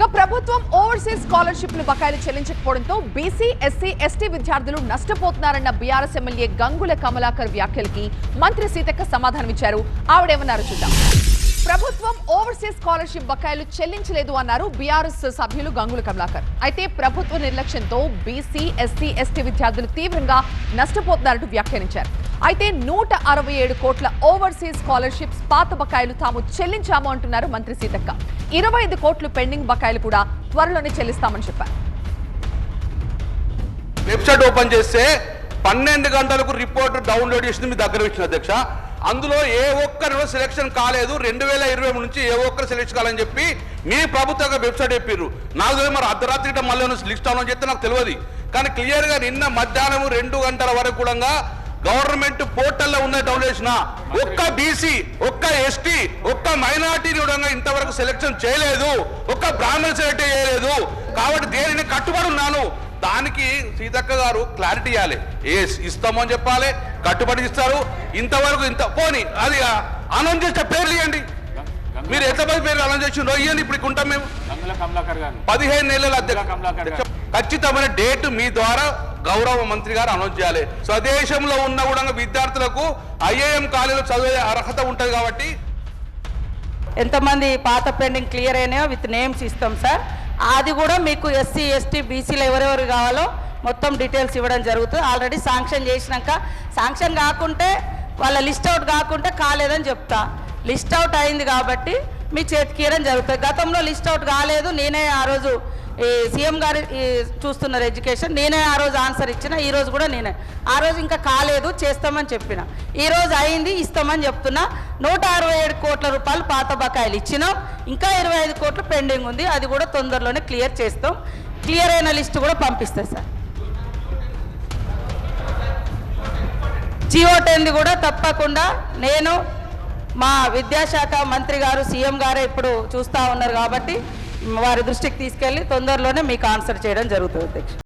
ఇక ప్రభుత్వం ఓవర్సీస్ స్కాలర్షిప్లు బకాయిలు చెల్లించకపోవడంతో బీసీ ఎస్సీ ఎస్టీ విద్యార్థులు నష్టపోతున్నారన్న బీఆర్ఎస్ ఎమ్మెల్యే గంగుల కమలాకర్ వ్యాఖ్యలకి మంత్రి సీతక్క సమాధానమిచ్చారు. ఆవిడేమన్నారు చూద్దాం. ప్రభుత్వం ఓవర్సీస్ స్కాలర్షిప్ బకాయిలు చెల్లించలేదు అన్నారు బీఆర్ఎస్ సభ్యులు గంగుల కమలాకర్. అయితే ప్రభుత్వ నిర్లక్ష్యంతో బీసీ ఎస్సీ ఎస్టీ విద్యార్థులు తీవ్రంగా నష్టపోతున్నారంటూ వ్యాఖ్యానించారు. అయితే నూట అరవై ఏడు కోట్ల ఓవర్సీస్ స్కాలర్షిప్స్ పాత బకాయిలు తాము చెల్లించాము అంటున్నారు మంత్రి సీతక్క. ఇరవై ఐదు కోట్లు పెండింగ్ బకాయిలు కూడా త్వరలోనే చెల్లిస్తామని చెప్పారు. వెబ్సైట్ ఓపెన్ చేస్తే పన్నెండు గంటలకు రిపోర్ట్ డౌన్లోడ్ చేసింది మీ దగ్గర ఇచ్చిన అధ్యక్ష. అందులో ఏ ఒక్కరు సెలెక్షన్ కాలేదు. రెండు వేల ఇరవై నుంచి ఏ ఒక్కరు సెలెక్షన్ కాలని చెప్పి మీ ప్రభుత్వ వెబ్సైట్ చెప్పారు నాకు తెలియదు మరి అర్ధరాత్రి మళ్ళీ లిస్ట్ అవ్వాలని చెప్తే నాకు తెలియదు. కానీ క్లియర్గా నిన్న మధ్యాహ్నం రెండు గంటల వరకు కూడా గవర్నమెంట్ పోర్టల్లో ఉన్న డౌన్లోడ్ చేసిన ఒక్క బీసీ ఒక్క ఎస్టీ ఒక్క మైనార్టీ ఇంతవరకు సెలెక్షన్ చేయలేదు ఒక్క బ్రాహ్మణ సెలెక్ట్ చేయలేదు. కాబట్టి దేనిని కట్టుబడి ఉన్నాను? దానికి సీతక్క గారు క్లారిటీ ఇవ్వాలి. ఏ ఇస్తామని చెప్పాలి కట్టుబడి ఇస్తారు. ఇంతవరకు ఇంత పోని అది అనౌన్స్ చేస్తే పేర్లు ఇవ్వండి. మీరు ఎంతమంది పేర్లు అనౌన్స్ చేసిండ్రో ఇవ్వండి ఇప్పుడు ఉంటాం మేము. పదిహేను నెలల. ఖచ్చితమైన డేట్ మీ ద్వారా గౌరవ మంత్రి గారు అనౌన్స్ చేయాలి. స్వదేశంలో ఉన్న కూడా విద్యార్థులకు ఐఏఎం కాలేజీలో చదివే అర్హత ఉంటుంది కాబట్టి ఎంతమంది పాత పెండింగ్ క్లియర్ అయినాయో విత్ నేమ్స్ ఇస్తాం సార్. అది కూడా మీకు ఎస్సీ ఎస్టీ బీసీలు ఎవరెవరు కావాలో మొత్తం డీటెయిల్స్ ఇవ్వడం జరుగుతుంది. ఆల్రెడీ శాంక్షన్ చేసినాక శాంక్షన్ కాకుంటే వాళ్ళ లిస్ట్ అవుట్ కాకుంటే కాలేదని చెప్తా. లిస్ట్ అవుట్ అయింది కాబట్టి మీ చేతికి ఇవ్వడం జరుగుతుంది. గతంలో లిస్ట్ అవుట్ కాలేదు. నేనే ఆ రోజు ఈ సీఎం గారు ఈ చూస్తున్నారు ఎడ్యుకేషన్. నేనే ఆ రోజు ఆన్సర్ ఇచ్చిన ఈ రోజు కూడా నేనే. ఆ రోజు ఇంకా కాలేదు చేస్తామని చెప్పిన. ఈ రోజు అయింది ఇస్తామని చెప్తున్నా. నూట అరవై ఏడు కోట్ల రూపాయలు పాత బకాయిలు ఇచ్చినాం. ఇంకా ఇరవై ఐదు కోట్లు పెండింగ్ ఉంది. అది కూడా తొందరలోనే క్లియర్ చేస్తాం. క్లియర్ అయిన లిస్ట్ కూడా పంపిస్తా సార్. జియో టెన్ది కూడా తప్పకుండా నేను మా విద్యాశాఖ మంత్రి గారు సీఎం గారే ఇప్పుడు చూస్తూ ఉన్నారు కాబట్టి వారి దృష్టికి తీసుకెళ్ళి తొందరలోనే మీకు ఆన్సర్ చేయడం జరుగుతుంది అధ్యక్ష.